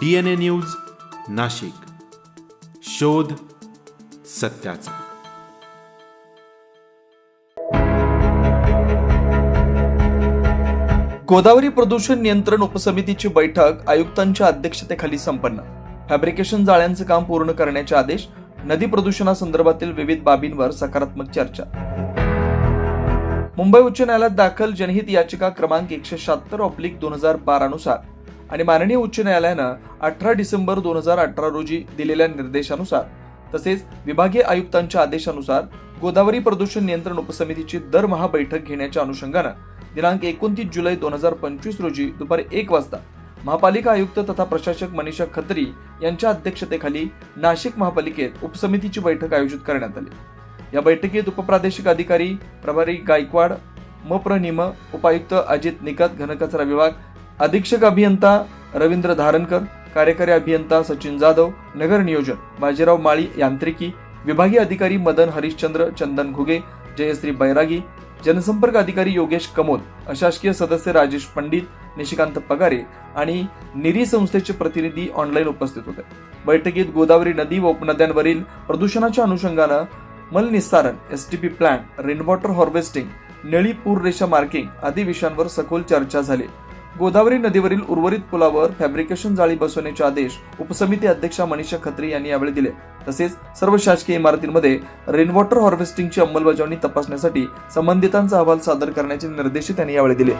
D N A news Nashik. शोध सत्याचा. गोदावरी प्रदूषण नियंत्रण उपसमितीची बैठक आयुक्तांच्या अध्यक्षतेखाली संपन्न. फॅब्रिकेशन जाळ्यांचं काम पूर्ण करण्याचे आदेश नदी प्रदूषणासंदर्भातील विविध बाबींवर सकारात्मक चर्चा. मुंबई उच्च न्यायालयात दाखल जनहित याचिका क्रमांक एकशे शहात्तर ऑप्लिक दोन हजार बारानुसार आणि माननीय उच्च न्यायालयानं अठरा डिसेंबर दोन हजार अठरा रोजी दिलेल्या निर्देशानुसार तसेच विभागीय आयुक्तांच्या आदेशानुसार गोदावरी प्रदूषण नियंत्रण उपसमितीची दरमहा बैठक घेण्याच्या अनुषंगानं दिनांक एकोणतीस जुलै दोन हजार पंचवीस रोजी दुपारी एक वाजता महापालिका आयुक्त तथा प्रशासक मनीषा खत्री यांच्या अध्यक्षतेखाली नाशिक महापालिकेत उपसमितीची बैठक आयोजित करण्यात आली. या बैठकीत उपप्रादेशिक अधिकारी प्रभारी गायकवाड मप्रनिम उपायुक्त अजित निकत घनकचरा विभाग अधीक्षक अभियंता रवींद्र धारणकर कार्यकारी अभियंता सचिन जाधव नगर नियोजन बाजीराव माळी यांत्रिकी विभागीय अधिकारी मदन हरिश्चंद्र चंदन घुगे जयश्री बैरागी जनसंपर्क अधिकारी योगेश कमोद अशासकीय सदस्य राजेश पंडित निशिकांत पगारे आणि निरी संस्थेचे प्रतिनिधी ऑनलाईन उपस्थित होते. बैठकीत गोदावरी नदी व उपनद्यांवरील प्रदूषणाच्या अनुषंगानं मलनिस्सारण S T P plan rainwater harvesting नळी पूर रेषा मार्किंग आदी विषयांवर सखोल चर्चा झाली. गोदावरी नदीवरील उर्वरित पुलावर फॅब्रिकेशन जाळी बसवण्याचे आदेश उपसमिती अध्यक्षा मनीषा खत्री यांनी यावेळी दिले. तसेच सर्व शासकीय इमारतींमध्ये रेनवॉटर हार्वेस्टिंगची अंमलबजावणी तपासण्यासाठी संबंधितांचा अहवाल सादर करण्याचे निर्देश त्यांनी यावेळी दिले.